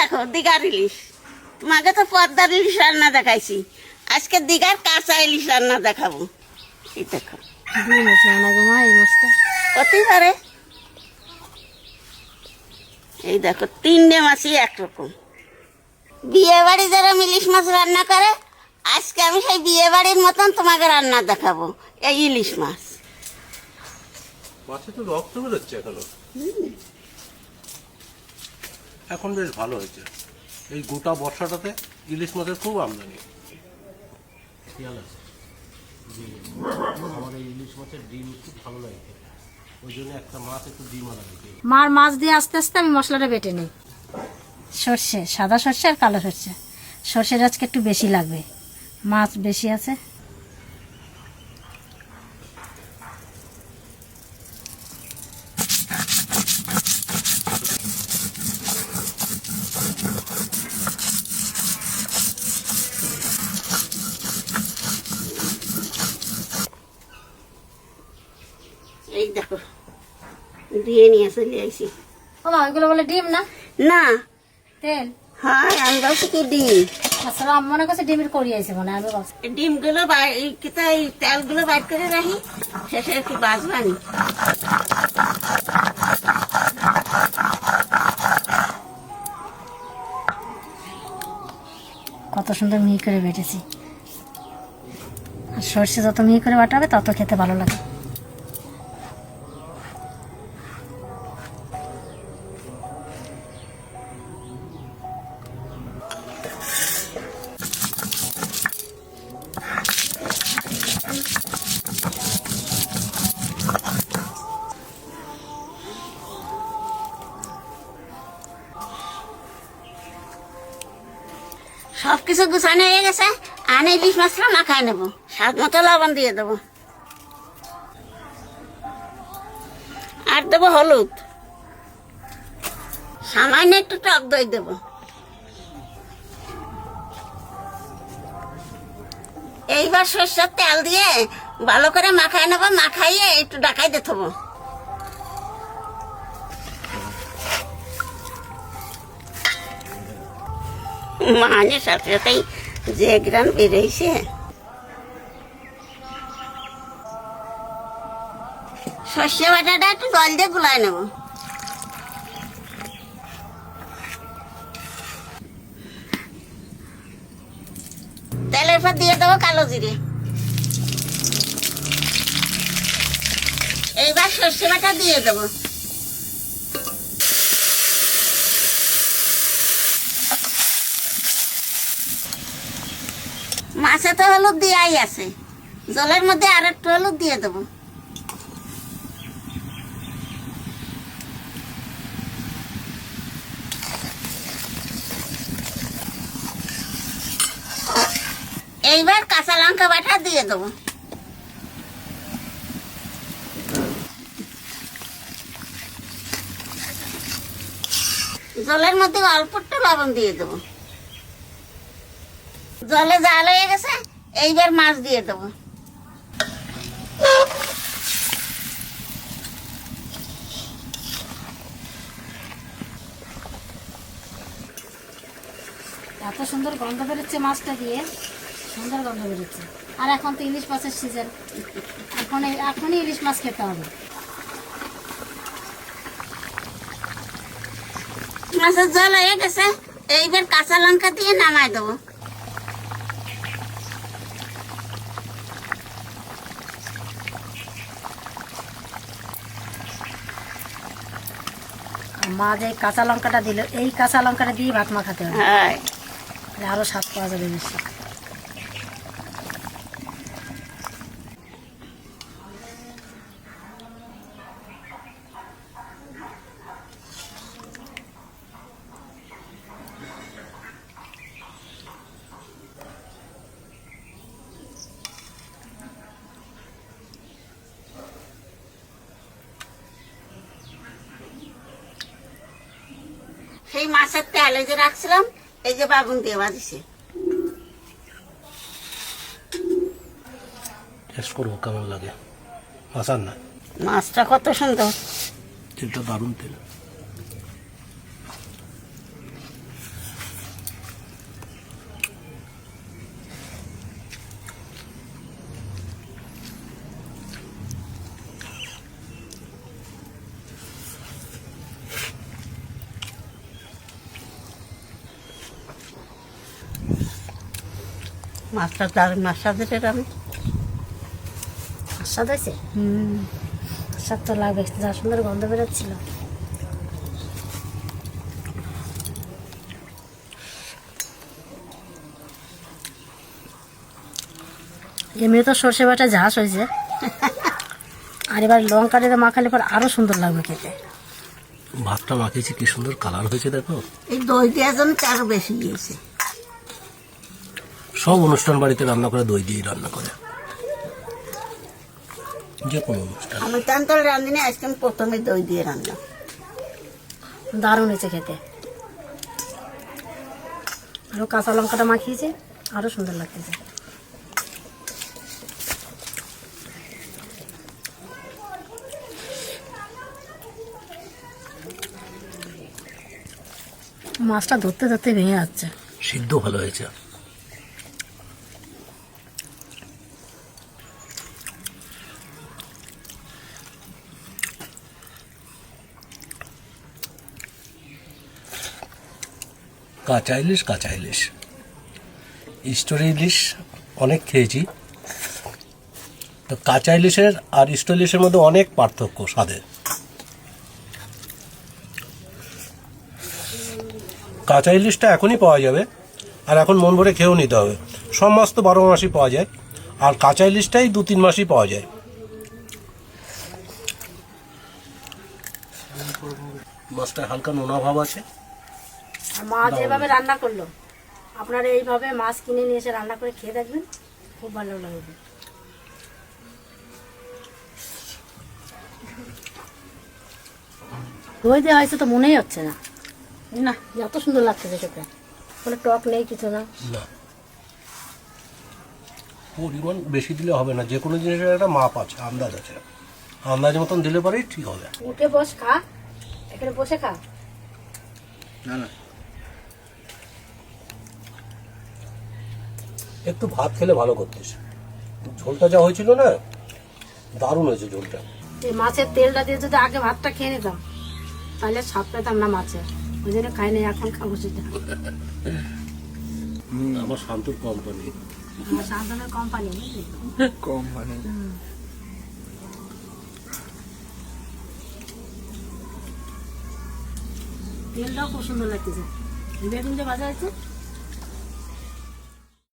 দেখো দিঘার ইলিশ। তোমাকে তো পদ্মার ইলিশ রান্না দেখাইছি। আজকে দিঘার কাঁচা ইলিশ রান্না দেখাবো। এই দেখো। হতেই পারে। এই দেখো তিনটে মাছই একরকম। বিয়ে বাড়ি যারা ইলিশ মাছ রান্না করে আজকে আমি সেই বিয়ে বাড়ির মতন তোমাকে রান্না দেখাবো এই ইলিশ মাছ। মাছে তো রক্ত বেরোচ্ছে এখনও। এখন বেশ ভালো হয়েছে। এই গোটা বর্ষাটাতে ইলিশ মাছের খুব আমদানি। খেয়াল আছে? যে আমার এই ইলিশ মাছের ডিম খুব ভালো লাগে ওই জন্য একটা মাছ একটু ডিম আলা মার মাছ দিয়ে আস্তে আস্তে আমি মশলাটা বেটে নিই। সর্ষে সাদা সর্ষে আর কালো সর্ষে। সর্ষের আজকে একটু বেশি লাগবে। মাছ বেশি আছে। দেখো দিয়ে নিয়ে চলে আইছি। ও মা ওইগুলো বলে ডিম না? না। তেল? হয় আমি কি ডিম। আসলে আমি মনে করছি ডিমের করি মনে আমি ভাবছি। ডিমগুলো এই তেলগুলো করে রাখি শেষে একটু বাজবানি কত সুন্দর মিহি করে বেটেছি। আর সর্ষে যত মিহি করে বাটাবে তত খেতে ভালো লাগে। সব কিছু গুছানো হয়ে গেছে। আনে ইলিশ মাছটা মাখায় নেব। স্বাদ মতো লবণ দিয়ে দেবো। আর দেবো হলুদ। সামান্য একটু টক দই দেবো। এইবার সর্ষের তেল দিয়ে ভালো করে মাখায় নেব। মাখাইয়ে একটু ডাকাই দিয়ে থবো। মানে সাথে সাথেই যে গ্রাম বেরোইছে। সর্ষে বাটাটা একটু জল দিয়ে গুলাই নেব। তেলের পর দিয়ে দেবো কালো জিরে। এইবার সর্ষে বাটা দিয়ে দেবো। মাছে তো হলুদ দেওয়াই আছে। জলের মধ্যে আর একটু হলুদ দিয়ে দেবো। এইবার কাঁচা লঙ্কা বাটা দিয়ে দেবো। জলের মধ্যে অল্প একটু লবণ দিয়ে দেবো। জলে জাল হয়ে গেছে এইবার মাছ দিয়ে দেবো। এত সুন্দর গন্ধ বেরোচ্ছে মাছটা দিয়ে সুন্দর গন্ধ বেরোচ্ছে। আর এখন তো ইলিশ মাছের সিজন এখন এখনই ইলিশ মাছ খেতে হবে। মাছের জল হয়ে গেছে এইবার কাঁচা লঙ্কা দিয়ে নামাই দেবো। মা যে কাঁচা লঙ্কাটা দিল এই কাঁচা লঙ্কাটা দিয়ে ভাত মা মাখাতে হবে। আরও আরও স্বাদ পাওয়া যাবে বেশি। সেই মাছের তেল এই যে রাখছিলাম এই যে বাগুন দিয়ে বাজিছে টেস্ট করব কেমন লাগে? না? মাছটা কত সুন্দর। তেলটা দারুণ তেল। মাছটা দারুণ মাছ সাজের আমি স্বাদ হয়েছে স্বাদ তো লাগবে যা সুন্দর গন্ধ বেরোচ্ছিল। এমনি তো সর্ষে বাটা ঝাঁস হয়েছে। আর এবার লঙ্কা দিয়ে মাখালে পর আরও সুন্দর লাগবে খেতে। ভাতটা মাখিয়েছি কি সুন্দর কালার হয়েছে দেখো। এই দই জন্য তো আরও বেশি গিয়েছে সব অনুষ্ঠান বাড়িতে রান্না করে দই দিয়ে রান্না করে। যে কোনো অনুষ্ঠান। আমি তান্তল রাঁধিনি আজকে প্রথমে দই দিয়ে রান্না দারুণ হয়েছে খেতে। আরও কাঁচা লঙ্কাটা মাখিয়েছে আরও সুন্দর লাগতেছে। মাছটা ধরতে ধরতে ভেঙে যাচ্ছে। সিদ্ধ ভালো হয়েছে। কাঁচা ইলিশ কাঁচা ইলিশ স্টোরি ইলিশ অনেক খেয়েছি। তো কাঁচা ইলিশের আর স্টোর ইলিশের মধ্যে অনেক পার্থক্য স্বাদের কাঁচা ইলিশটা এখনই পাওয়া যাবে আর এখন মন ভরে খেয়েও নিতে হবে। সব মাছ তো বারো মাসই পাওয়া যায় আর কাঁচা ইলিশটাই দু তিন মাসই পাওয়া যায়। মাছটা হালকা নোনা ভাব আছে। মা যেভাবে রান্না করল আপনারা এইভাবে মাছ কিনে নিয়ে এসে রান্না করে খেয়ে দেখবেন খুব ভালো লাগবে। দই দেওয়া হয়েছে তো মনেই হচ্ছে না। না যত সুন্দর লাগছে খেতে কোনো টক নেই কিছু না। না। পরিমাণ বেশি দিলে হবে না যে কোনো জিনিসের একটা মাপ আছে আন্দাজ আছে। আন্দাজ মতন দিলে পরেই ঠিক হবে। উঠে বস খা। এখানে বসে খা। একটু ভাত খেলে ভালো করতিস। ঝোলটা যা হয়েছিল না দারুণ হয়েছে ঝোলটা। এই মাছের তেলটা দিয়ে যদি আগে ভাতটা খেয়ে নিতাম তাহলে স্বাদ পেতাম না মাছের ওই জন্য খাই নাই এখন খাব সেটা। আমার শান্তুর কোম্পানি আমার সান্তানের কোম্পানি বুঝলি কম মানে তেলটাও খুব সুন্দর লাগতেছে। বেগুন যে ভাজা হয়েছে